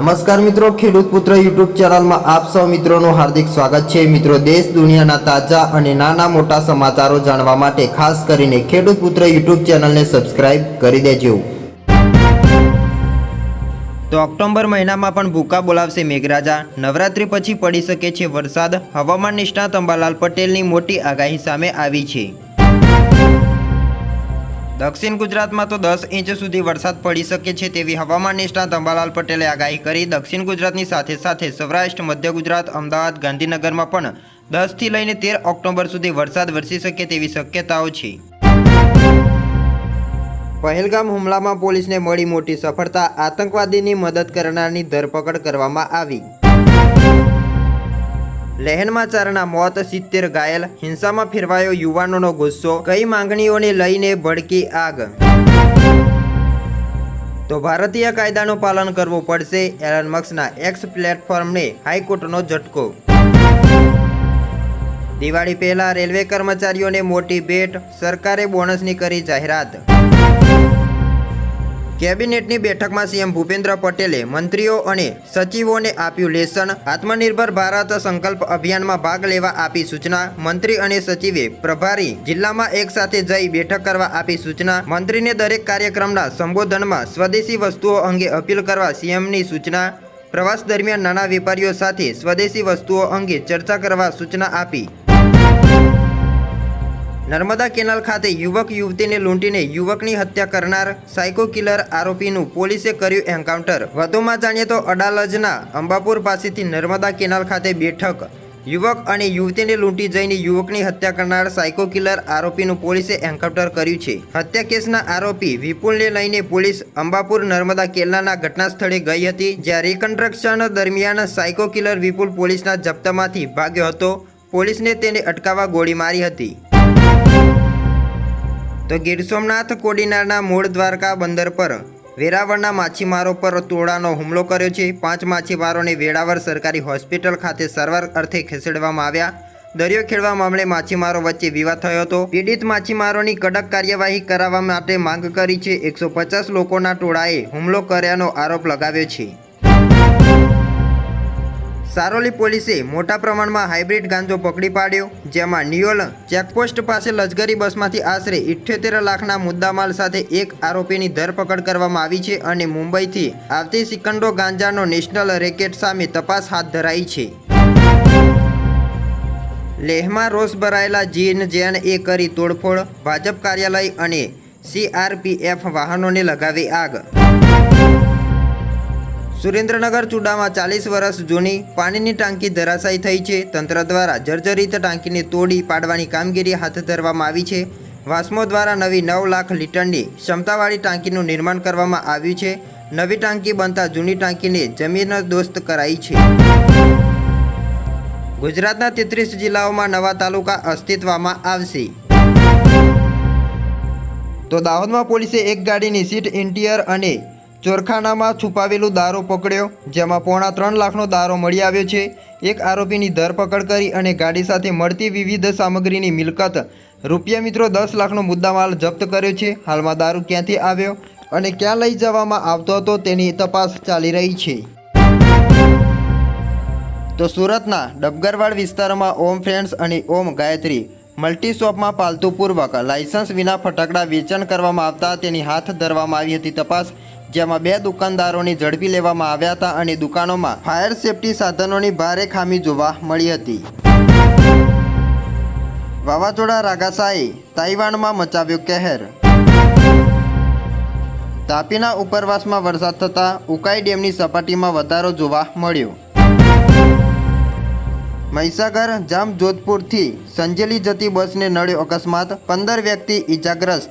નમસ્કાર મિત્રો, ખેડૂત પુત્ર યુટ્યુબ ચેનલમાં આપ સૌ મિત્રોનું હાર્દિક સ્વાગત છે. મિત્રો, દેશ દુનિયાના તાજા અને નાના મોટા સમાચારો જાણવા માટે ખાસ કરીને ખેડૂત પુત્ર યુટ્યુબ ચેનલને સબસ્ક્રાઇબ કરી દેજો. તો ઓક્ટોબર મહિનામાં પણ ભૂકા બોલાવશે મેઘરાજા. નવરાત્રી પછી પડી શકે છે વરસાદ. હવામાન નિષ્ણાત અંબાલાલ પટેલની મોટી આગાહી સામે આવી છે. દક્ષિણ ગુજરાતમાં તો દસ ઇંચ સુધી વરસાદ પડી શકે છે તેવી હવામાન નિષ્ણાત અંબાલાલ પટેલે આગાહી કરી. દક્ષિણ ગુજરાતની સાથે સાથે સૌરાષ્ટ્ર, મધ્ય ગુજરાત, અમદાવાદ, ગાંધીનગરમાં પણ દસથી લઈને તેર ઓક્ટોબર સુધી વરસાદ વરસી શકે તેવી શક્યતાઓ છે. પહેલગામ હુમલામાં પોલીસને મળી મોટી સફળતા. આતંકવાદીની મદદ કરનારની ધરપકડ કરવામાં આવી. લહેનમાં ચારના મોત, સિત્તેર ઘાયલ, હિંસામાં ફેરવાયો યુવાનોનો ગુસ્સો, કઈ માંગણીઓને લઈને ભડકી આગ? તો ભારતીય કાયદાનું પાલન કરવું પડશે, એલન મક્સના એક્સ પ્લેટફોર્મને હાઈકોર્ટનો ઝટકો. દિવાળી પહેલા રેલવે કર્મચારીઓને મોટી ભેટ, સરકારે બોનસની કરી જાહેરાત. કેબિનેટની બેઠકમાં સીએમ ભૂપેન્દ્ર પટેલે મંત્રીઓ અને સચિવોને આપ્યું લેસન. આત્મનિર્ભર ભારત સંકલ્પ અભિયાનમાં ભાગ લેવા આપી સૂચના. મંત્રી અને સચિવે પ્રભારી જિલ્લામાં એક સાથે જઈ બેઠક કરવા આપી સૂચના. મંત્રીને દરેક કાર્યક્રમના સંબોધનમાં સ્વદેશી વસ્તુઓ અંગે અપીલ કરવા સીએમની સૂચના. પ્રવાસ દરમિયાન નાના વેપારીઓ સાથે સ્વદેશી વસ્તુઓ અંગે ચર્ચા કરવા સૂચના આપી. નર્મદા કેનાલ ખાતે યુવક યુવતીને લૂંટીને યુવકની હત્યા કરનાર સાયકો કિલર આરોપીનું પોલીસે કર્યું એન્કાઉન્ટર. વધુમાં જાણીએ તો અડાલજના અંબાપુર પાસેથી નર્મદા કેનાલ ખાતે બેઠક. યુવક અને યુવતીને લૂંટી જઈને યુવકની હત્યા કરનાર સાયકો કિલર આરોપીનું પોલીસે એન્કાઉન્ટર કર્યું છે. હત્યા કેસના આરોપી વિપુલને લઈને પોલીસ અંબાપુર નર્મદા કેલ્લાના ઘટના સ્થળે ગઈ હતી, જ્યાં રિકન્સ્ટ્રક્શન દરમિયાન સાયકો કિલર વિપુલ પોલીસના જપ્તમાંથી ભાગ્યો હતો. પોલીસને તેને અટકાવવા ગોળી મારી હતી. તો ગીર સોમનાથ કોડીનારના મૂળ દ્વારકા બંદર પર વેરાવળના માછીમારો પર ટોળાનો હુમલો કર્યો છે. પાંચ માછીમારોને વેરાવળ સરકારી હોસ્પિટલ ખાતે સારવાર અર્થે ખસેડવામાં આવ્યા. દરિયો ખેડવા મામલે માછીમારો વચ્ચે વિવાદ થયો હતો. પીડિત માછીમારોની કડક કાર્યવાહી કરાવવા માટે માંગ કરી છે. એકસો પચાસ લોકોના ટોળાએ હુમલો કર્યાનો આરોપ લગાવ્યો છે. સારોલી પોલીસે મોટા પ્રમાણમાં હાઇબ્રિડ ગાંજો પકડી પાડ્યો, જેમાં નિયોલ ચેકપોસ્ટ પાસે લશ્કરી બસમાંથી આશરે ઇઠ્યોતેર લાખના મુદ્દામાલ સાથે એક આરોપીની ધરપકડ કરવામાં આવી છે અને મુંબઈથી આવતી સિકંડો ગાંજાનો નેશનલ રેકેટ સામે તપાસ હાથ ધરાઈ છે. લેહમાં રોષ ભરાયેલા જીન જેન એ કરી તોડફોડ, ભાજપ કાર્યાલય અને સીઆરપીએફ વાહનોને લગાવી આગ. સુરેન્દ્રનગર ચુડામાં ચાલીસ વર્ષ જૂની પાણીની ટાંકી ધરાશાયી થઈ છે. તંત્ર દ્વારા જર્જરિત ટાંકીને તોડી પાડવાની કામગીરી હાથ ધરવામાં આવી છે. વાસ્મો દ્વારા નવી નવ લાખ લીટરની ક્ષમતાવાળી ટાંકીનું નિર્માણ કરવામાં આવ્યું છે. નવી ટાંકી બનતા જૂની ટાંકીને જમીન દોસ્ત કરાઈ છે. ગુજરાતના તેત્રીસ જિલ્લાઓમાં નવા તાલુકા અસ્તિત્વમાં આવશે. તો દાહોદમાં પોલીસે એક ગાડીની સીટ, ઇન્ટિયર અને ચોરખાનામાં છુપાવેલું દારૂ પકડ્યો, જેમાં પોણા ત્રણ લાખનો દારૂ મળી આવ્યો છે. એક આરોપીની ધરપકડ કરી અને ગાડી સાથે મળતી વિવિધ સામગ્રીની મિલકત રૂપિયા મિત્રો દસ લાખનો મુદ્દામાલ જપ્ત કર્યો છે. હાલમાં દારૂ ક્યાંથી આવ્યો અને ક્યાં લઈ જવામાં આવતો હતો તેની તપાસ ચાલી રહી છે. તો સુરતના ડબગરવાડ વિસ્તારમાં ઓમ ફ્રેન્ડ્સ અને ઓમ ગાયત્રી મલ્ટી શોપમાં પાલતુપૂર્વક લાયસન્સ વિના ફટાકડા વેચાણ કરવામાં આવતા તેની હાથ ધરવામાં આવી હતી તપાસ. જેમાં બે દુકાનદારોની ઝડપી લેવામાં આવ્યા હતા અને દુકાનોમાં ફાયર સેફટી સાધનોની ભારે ખામી જોવા મળી હતી. વાવાઝોડા રાગાસાએ તાઇવાનમાં મચાવ્યો કહેર. તાપીના ઉપરવાસમાં વરસાદ થતાં ઉકાઈ ડેમની સપાટીમાં વધારો જોવા મળ્યો. મહીસાગર, જામજોધપુરથી સંજેલી જતી બસને નડ્યો અકસ્માત. પંદર વ્યક્તિ ઈજાગ્રસ્ત.